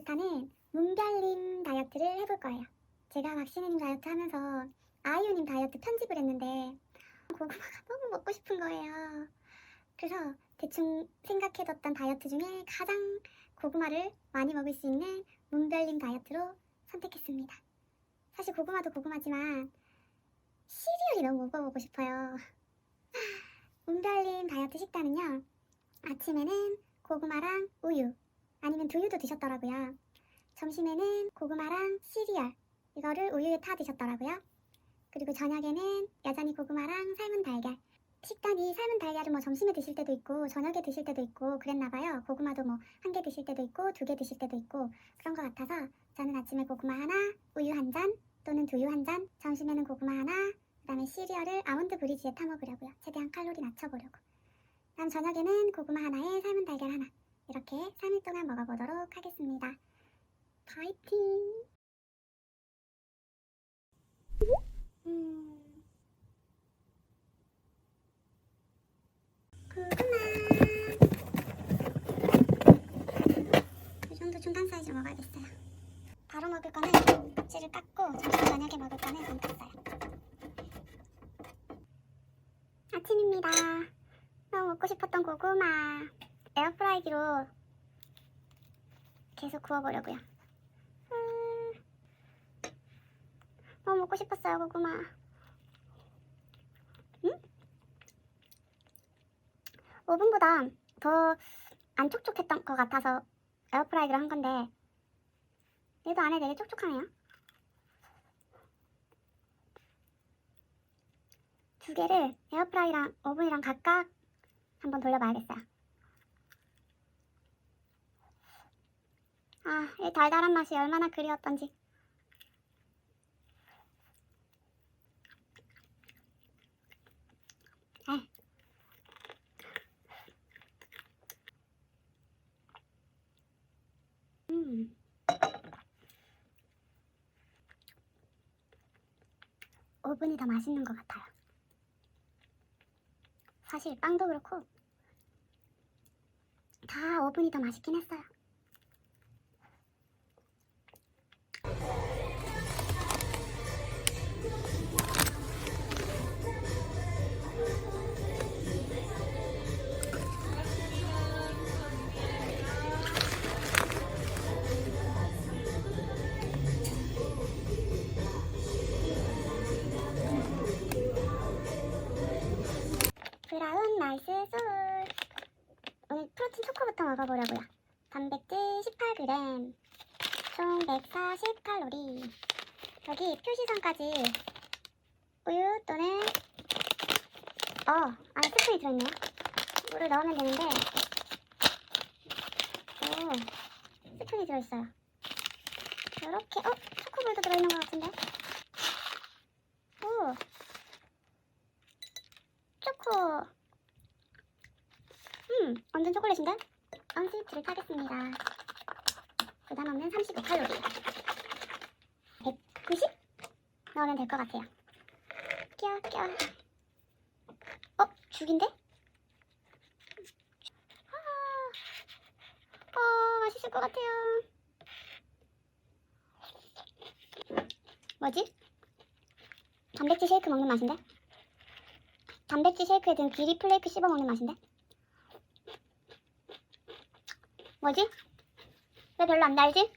오늘부터는 문별님 다이어트를 해볼 거예요. 제가 박신혜님 다이어트 하면서 아이유님 다이어트 편집을 했는데 고구마가 너무 먹고 싶은 거예요. 그래서 대충 생각해뒀던 다이어트 중에 가장 고구마를 많이 먹을 수 있는 문별님 다이어트로 선택했습니다. 사실 고구마도 고구마지만 시리얼이 너무 먹어보고 싶어요. 문별님 다이어트 식단은요. 아침에는 고구마랑 우유 아니면 두유도 드셨더라고요. 점심에는 고구마랑 시리얼 이거를 우유에 타 드셨더라고요. 그리고 저녁에는 여전히 고구마랑 삶은 달걀. 식단이 삶은 달걀을 뭐 점심에 드실 때도 있고 저녁에 드실 때도 있고 그랬나 봐요. 고구마도 뭐 한 개 드실 때도 있고 두 개 드실 때도 있고 그런 것 같아서 저는 아침에 고구마 하나, 우유 한 잔 또는 두유 한 잔, 점심에는 고구마 하나, 그다음에 시리얼을 아몬드 브리지에 타 먹으려고요. 최대한 칼로리 낮춰보려고. 다음 저녁에는 고구마 하나에 삶은 달걀 하나 이렇게 3일 동안 먹어보도록 하겠습니다. 파이팅! 음. 고구마 이 정도 중간 사이즈 먹어야겠어요. 바로 먹을 거는 껍질을 깎고 점심 저녁에 먹을 거는 안 깠어요. 아침입니다. 너무 먹고 싶었던 고구마 에어프라이기로 계속 구워보려고요. 음, 너무 먹고 싶었어요 고구마. 음? 오븐보다 더 안 촉촉했던 것 같아서 에어프라이기로 한 건데 얘도 안에 되게 촉촉하네요. 두 개를 에어프라이랑 오븐이랑 각각 한번 돌려봐야겠어요. 아, 이 달달한 맛이 얼마나 그리웠던지. 에. 음. 오븐이 더 맛있는 것 같아요. 사실 빵도 그렇고 다 오븐이 더 맛있긴 했어요. 넣으면 될 것 같아요. 껴, 껴. 어, 죽인데? 아, 어, 맛있을 것 같아요. 뭐지? 단백질 쉐이크 먹는 맛인데? 단백질 쉐이크에 든 귀리 플레이크 씹어 먹는 맛인데? 뭐지? 왜 별로 안 달지?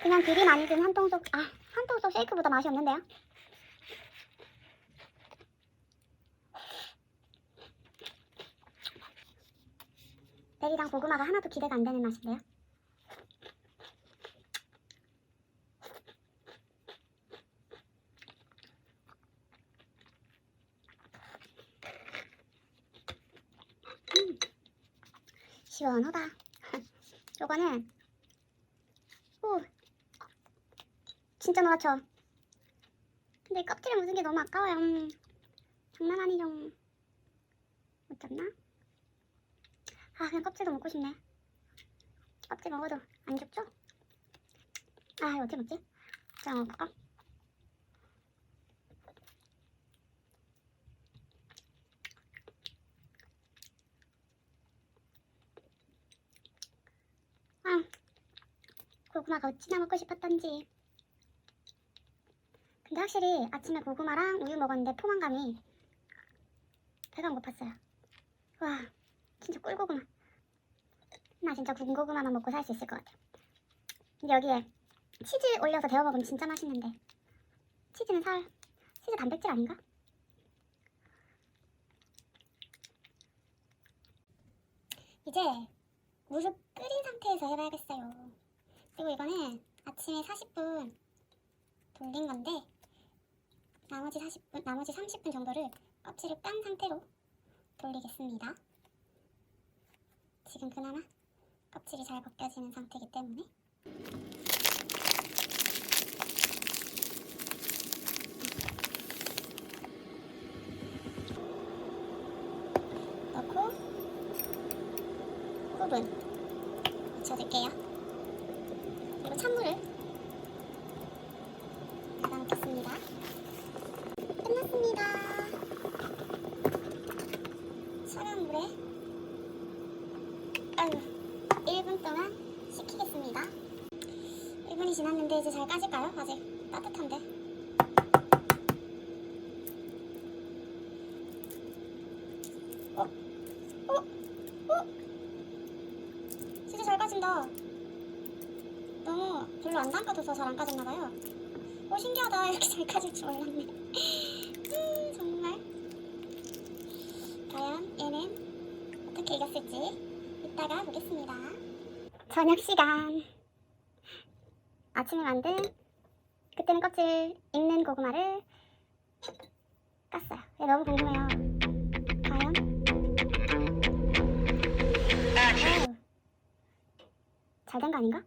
그냥 귀리 많이 든 한 통속 아 한통속 쉐이크보다 맛이 없는데요? 베리랑 고구마가 하나도 기대가 안 되는 맛인데요? 시원하다. 요거는 오 진짜 노랗죠. 근데 껍질에 묻은 게 너무 아까워요. 음, 장난 아니죠. 못 잡나? 아 그냥 껍질도 먹고 싶네. 껍질 먹어도 안 죽죠? 아 이거 어떻게 먹지? 자 먹어볼까? 아 고구마가 어찌나 먹고 싶었던지. 근데 확실히 아침에 고구마랑 우유 먹었는데 포만감이 배가 안 고팠어요. 와, 진짜 꿀고구마. 나 진짜 군 고구마만 먹고 살 수 있을 것 같아요. 근데 여기에 치즈 올려서 데워 먹으면 진짜 맛있는데 치즈는 살, 치즈 단백질 아닌가? 이제 물을 끓인 상태에서 해봐야겠어요. 그리고 이거는 아침에 40분 돌린 건데 나머지 40분, 나머지 30분 정도를 껍질을 깐 상태로 돌리겠습니다. 지금 그나마 껍질이 잘 벗겨지는 상태이기 때문에 넣고 후분 묻혀줄게요. 그리고 찬물을 받아놓겠습니다. 끝났습니다. 차가운 물에 아유 1분 동안 식히겠습니다. 1분이 지났는데 이제 잘 까질까요? 아직 따뜻한데. 어? 어? 어? 진짜 잘 까진다. 너무 별로 안 담가둬서 잘 안 까졌나봐요. 오 신기하다. 이렇게 잘 까질 줄 몰랐네. 음, 정말. 과연 이겼을지 이따가 보겠습니다. 저녁 시간. 아침에 만든 그때는 껍질 있는 고구마를 깠어요. 얘 너무 궁금해요. 과연? 잘 된 거 아닌가?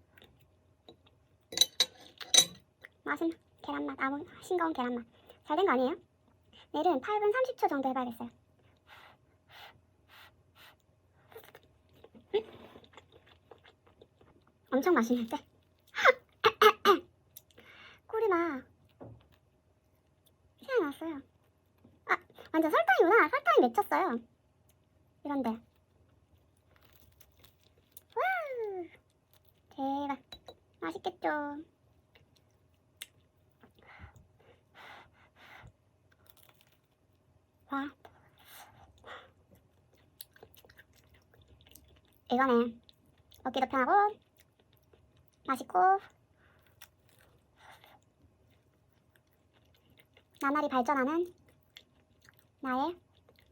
맛은 계란맛, 아무 싱거운 계란맛. 잘 된 거 아니에요? 내일은 8분 30초 정도 해봐야겠어요. 엄청 맛있는데? 꿀이나 피가 났어요. 아, 완전 설탕이구나. 설탕이 맺혔어요. 이런데. 와우. 대박. 맛있겠죠? 와. 이거네. 먹기도 편하고, 맛있고, 나날이 발전하는 나의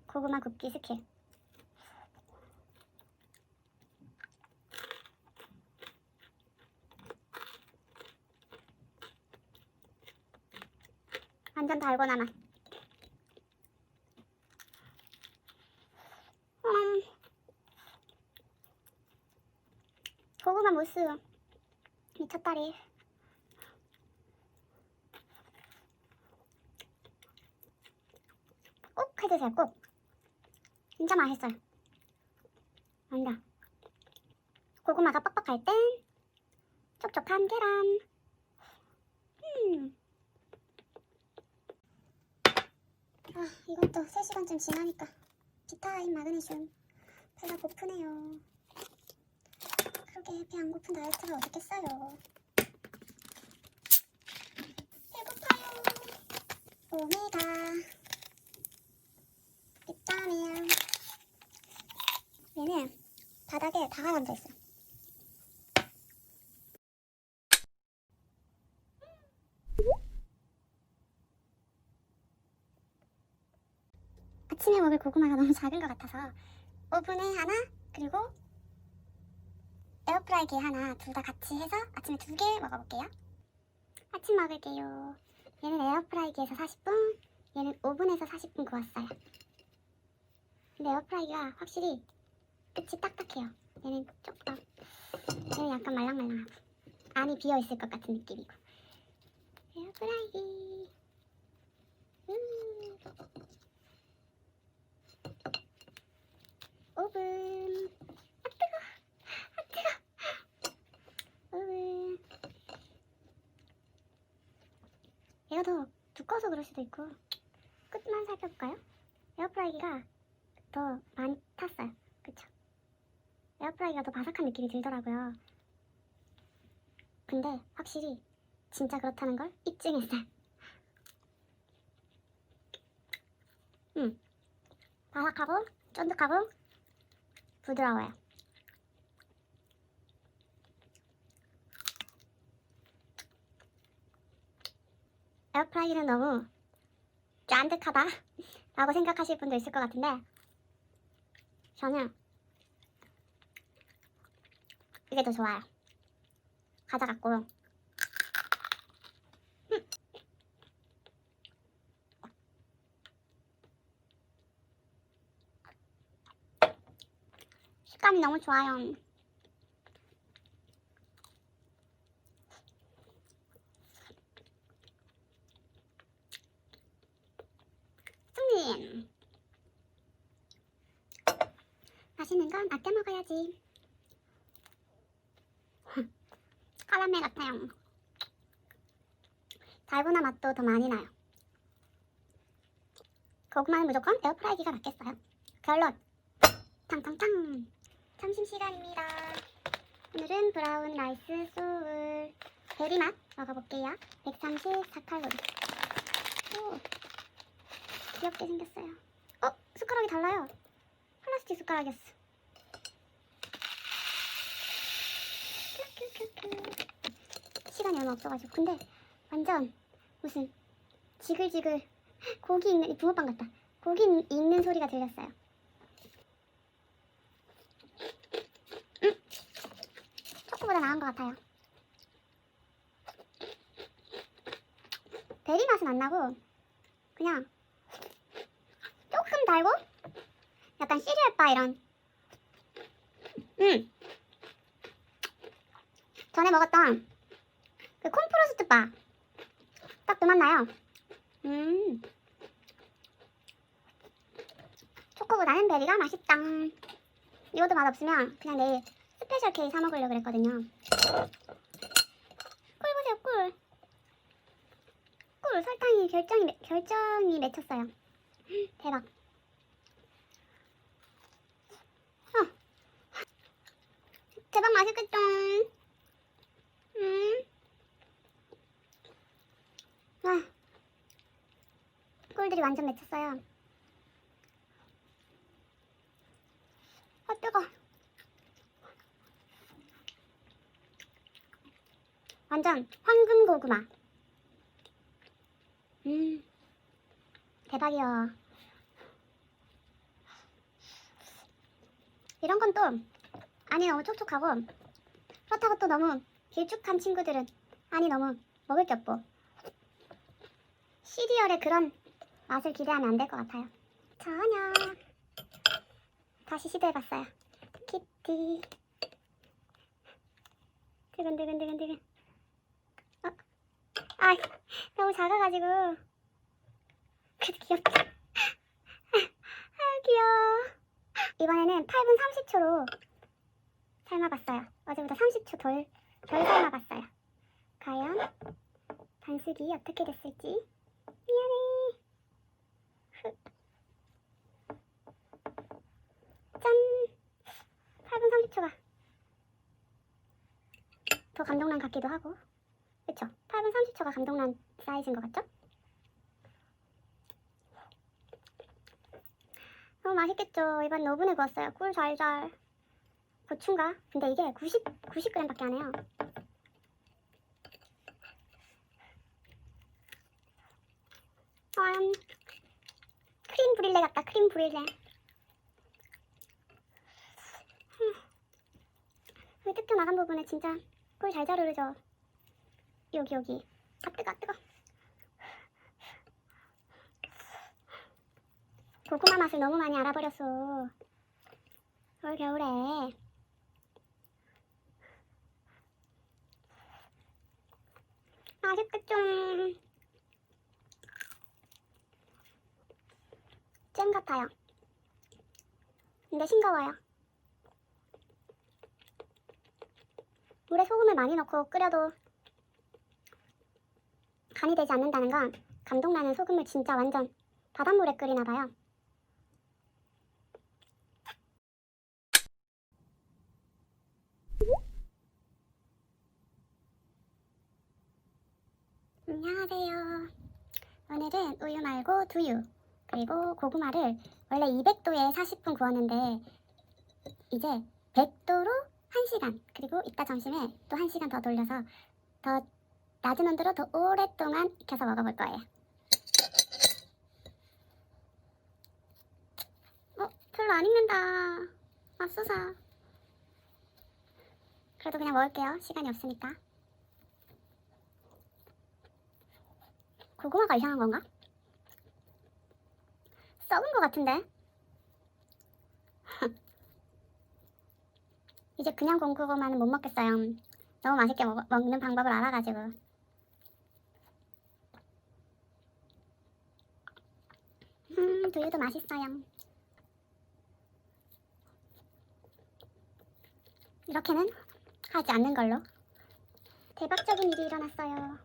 고구마 굽기 스킬. 완전 달고나 맛. 음. 고구마 무스 미쳤다리. 꼭 해주세요, 꼭. 진짜 맛있어요. 완전. 고구마가 빡빡할 땐 촉촉한 계란. 음. 아, 이것도 3시간쯤 지나니까 비타민 마그네슘 배가 고프네요. 그러게 배 안 고픈 다이어트가 어딨겠어요. 배고파요. 오메가 비타민 얘는 바닥에 다 가라앉아 있어요. 아침에 먹을 고구마가 너무 작은 것 같아서 오븐에 하나 그리고 에어프라이기에 하나 둘 다 같이 해서 아침에 두 개 먹어볼게요. 아침 먹을게요. 얘는 에어프라이기에서 40분, 얘는 오븐에서 40분 구웠어요. 근데 에어프라이기가 확실히 끝이 딱딱해요. 얘는 조금, 얘는 약간 말랑말랑하고 안이 비어 있을 것 같은 느낌이고. 에어프라이기. 음. 오븐. 아 뜨거. 아 뜨거. 오븐. 얘가 더 두꺼워서 그럴 수도 있고 끝만 살펴볼까요? 에어프라이기가 더 많이 탔어요. 그쵸? 에어프라이기가 더 바삭한 느낌이 들더라고요. 근데 확실히 진짜 그렇다는 걸 입증했어요. 음, 바삭하고 쫀득하고 부드러워요. 에어프라이기는 너무 짠득하다 라고 생각하실 분도 있을 것 같은데 저는 이게 더 좋아요. 음. 식감이 너무 좋아요. 승린 맛있는 건 아껴 먹어야지. 카라멜 같아요. 달고나 맛도 더 많이 나요. 고구마는 무조건 에어프라이기가 낫겠어요. 결론! 탕탕탕! 점심시간입니다. 오늘은 브라운 라이스 소울 베리맛 먹어볼게요. 134칼로리. 오, 귀엽게 생겼어요. 어? 숟가락이 달라요. 플라스틱 숟가락이었어. 시간이 얼마 없어가지고 근데 완전 무슨 지글지글 고기 익는 이 붕어빵 같다 고기 익는 소리가 들렸어요 음! 초코보다 나은 것 같아요 베리 맛은 안 나고 그냥 조금 달고 약간 시리얼바 이런 음 전에 먹었던 그 콘프로스트 바. 딱 그 맛 나요. 음. 초코보다는 베리가 맛있다. 이것도 맛없으면 그냥 내일 스페셜 케이크 사 먹으려고 그랬거든요. 꿀 보세요, 꿀. 꿀 설탕이 결정이 맺- 결정이 맺혔어요. 대박. 어. 대박 맛있겠죠? 음. 와. 꿀들이 완전 맺혔어요. 아, 뜨거. 완전 황금 고구마. 음. 대박이요. 이런 건 또 안이 너무 촉촉하고 그렇다고 또 너무 길쭉한 친구들은 안이 너무 먹을 게 없고 시리얼의 그런 맛을 기대하면 안 될 것 같아요. 전혀. 다시 시도해봤어요. 키티. 두근두근두근두근. 어? 아, 너무 작아가지고. 그래도 귀엽다. 아, 귀여워. 이번에는 8분 30초로 삶아봤어요. 어제보다 30초 덜, 덜 삶아봤어요. 과연 반숙이 어떻게 됐을지. 미안해. 흑. 짠. 8분 30초가 더 감동란 같기도 하고. 그쵸? 8분 30초가 감동란 사이즈인 것 같죠? 너무 맛있겠죠? 이번 오븐에 구웠어요. 꿀 잘잘. 고추인가? 근데 이게 90, 90g밖에 안 해요. 음, 크림 브릴레 같다. 크림 브릴레. 음. 여기 뜯겨 나간 부분에 진짜 꿀 잘 자르르죠. 여기 여기. 아 뜨거 아, 뜨거. 고구마 맛을 너무 많이 알아버렸어. 올 겨울에. 맛있겠죠? 잼 같아요. 근데 싱거워요. 물에 소금을 많이 넣고 끓여도 간이 되지 않는다는 건 감동나는 소금을 진짜 완전 바닷물에 끓이나 봐요. 오늘은 우유 말고 두유 그리고 고구마를 원래 200도에 40분 구웠는데 이제 100도로 1시간 그리고 이따 점심에 또 1시간 더 돌려서 더 낮은 온도로 더 오랫동안 익혀서 먹어볼 거예요. 어? 별로 안 익는다. 맙소사. 그래도 그냥 먹을게요. 시간이 없으니까. 고구마가 이상한 건가? 썩은 것 같은데? 이제 그냥 공고구마는 못 먹겠어요. 너무 맛있게 먹, 먹는 방법을 알아가지고. 음, 두유도 맛있어요. 이렇게는 하지 않는 걸로. 대박적인 일이 일어났어요.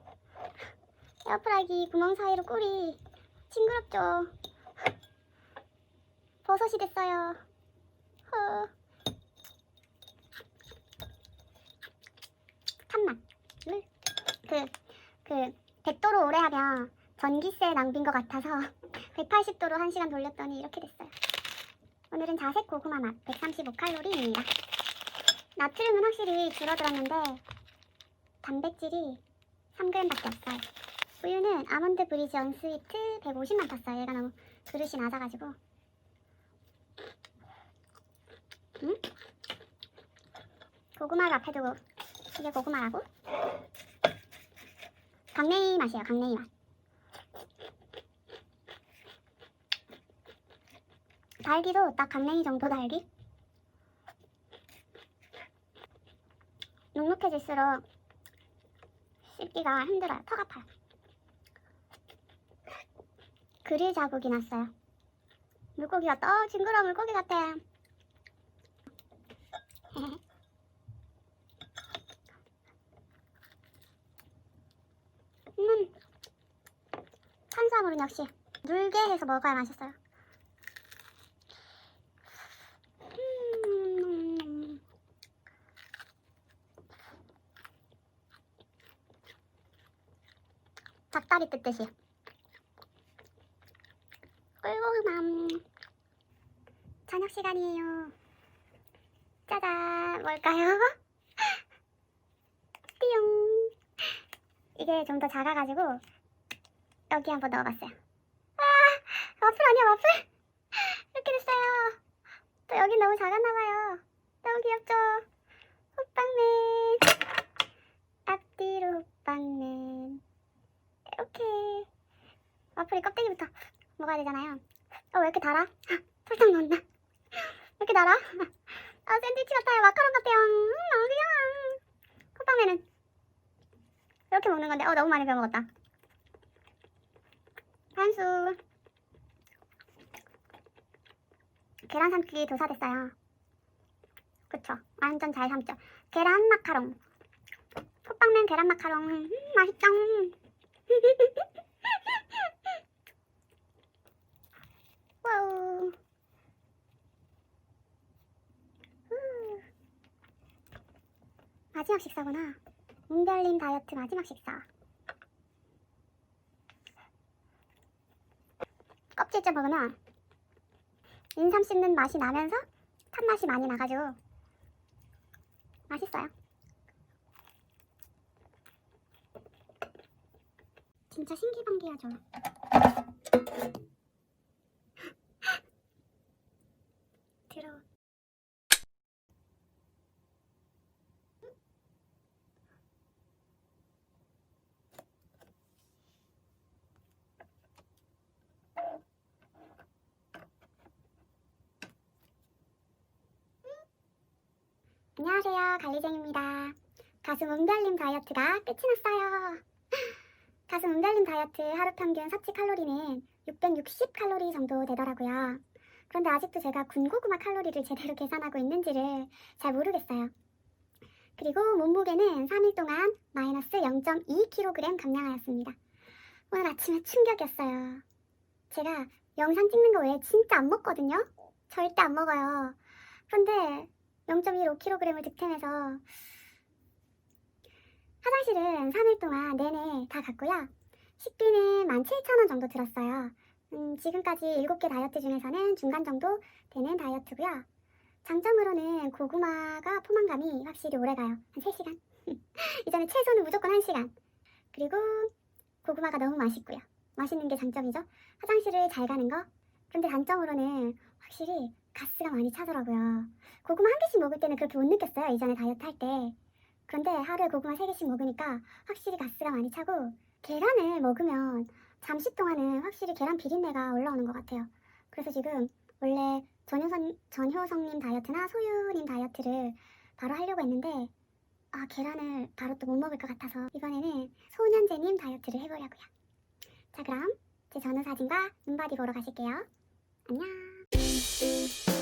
에어프라이기 구멍 사이로 꿀이 징그럽죠. 버섯이 됐어요. 허. 탄맛. 물. 그, 그, 100도로 오래 하면 전기세 낭비인 것 같아서 180도로 1시간 돌렸더니 이렇게 됐어요. 오늘은 자색 고구마 맛 135칼로리입니다. 나트륨은 확실히 줄어들었는데 단백질이 3g밖에 없어요. 우유는 아몬드 브리지 언스위트 150만 탔어요. 얘가 너무 그릇이 낮아가지고. 응? 고구마를 앞에 두고 이게 고구마라고? 강냉이 맛이에요. 강냉이 맛. 달기도 딱 강냉이 정도 달기? 눅눅해질수록 씹기가 힘들어요. 턱 아파요. 그릴 자국이 났어요. 물고기 같다. 어, 징그러워. 물고기 같아. 음, 탄수화물은 역시 물게 해서 먹어야 맛있어요. 음, 닭다리 뜯듯이. 꿀고구마. 저녁 시간이에요. 뭘까요? 띠용. 이게 좀 더 작아가지고 여기 한번 넣어봤어요. 아, 와플 아니야 와플? 이렇게 됐어요. 또 여기 너무 작았나봐요. 너무 귀엽죠? 호빵맨. 앞뒤로 호빵맨. 이렇게 와플이 껍데기부터 먹어야 되잖아요. 어, 왜 이렇게 달아? 설탕 넣었나? 왜 이렇게 달아? 아, 샌드위치 같아요. 마카롱 같아요. 음, 너무 귀여워. 호빵맨은 이렇게 먹는 건데, 어, 너무 많이 배워먹었다. 한수. 계란 삶기 도사됐어요. 그쵸? 완전 잘 삶죠. 계란 마카롱. 호빵맨 계란 마카롱. 음, 맛있죠? 와우. 후. 마지막 식사구나. 문별님 다이어트 마지막 식사. 껍질째 먹으면 인삼 씹는 맛이 나면서 탄맛이 많이 나가지고 맛있어요. 진짜 신기방기하죠. 들어. 안녕하세요. 갈리쟁입니다. 가수 문별님 다이어트가 끝이 났어요. 가수 문별님 다이어트 하루 평균 섭취 칼로리는 660 칼로리 정도 되더라고요. 그런데 아직도 제가 군고구마 칼로리를 제대로 계산하고 있는지를 잘 모르겠어요. 그리고 몸무게는 3일 동안 마이너스 0.2kg 감량하였습니다. 오늘 아침에 충격이었어요. 제가 영상 찍는 거 외에 진짜 안 먹거든요? 절대 안 먹어요. 그런데 0.15kg을 득템해서 화장실은 3일 동안 내내 다 갔고요. 식비는 17,000원 정도 들었어요. 음, 지금까지 7개 다이어트 중에서는 중간 정도 되는 다이어트고요. 장점으로는 고구마가 포만감이 확실히 오래가요. 한 3시간. 이전에 채소는 무조건 1시간. 그리고 고구마가 너무 맛있고요. 맛있는 게 장점이죠. 화장실을 잘 가는 거. 그런데 단점으로는 확실히 가스가 많이 차더라고요. 고구마 한 개씩 먹을 때는 그렇게 못 느꼈어요. 이전에 다이어트 할 때. 그런데 하루에 고구마 3개씩 먹으니까 확실히 가스가 많이 차고 계란을 먹으면 잠시 동안은 확실히 계란 비린내가 올라오는 것 같아요. 그래서 지금 원래 전효선, 전효성님 다이어트나 소유님 다이어트를 바로 하려고 했는데 아 계란을 바로 또 못 먹을 것 같아서 이번에는 소년제님 다이어트를 해보려고요. 자 그럼 제 전후 사진과 눈바디 보러 가실게요. 안녕. Música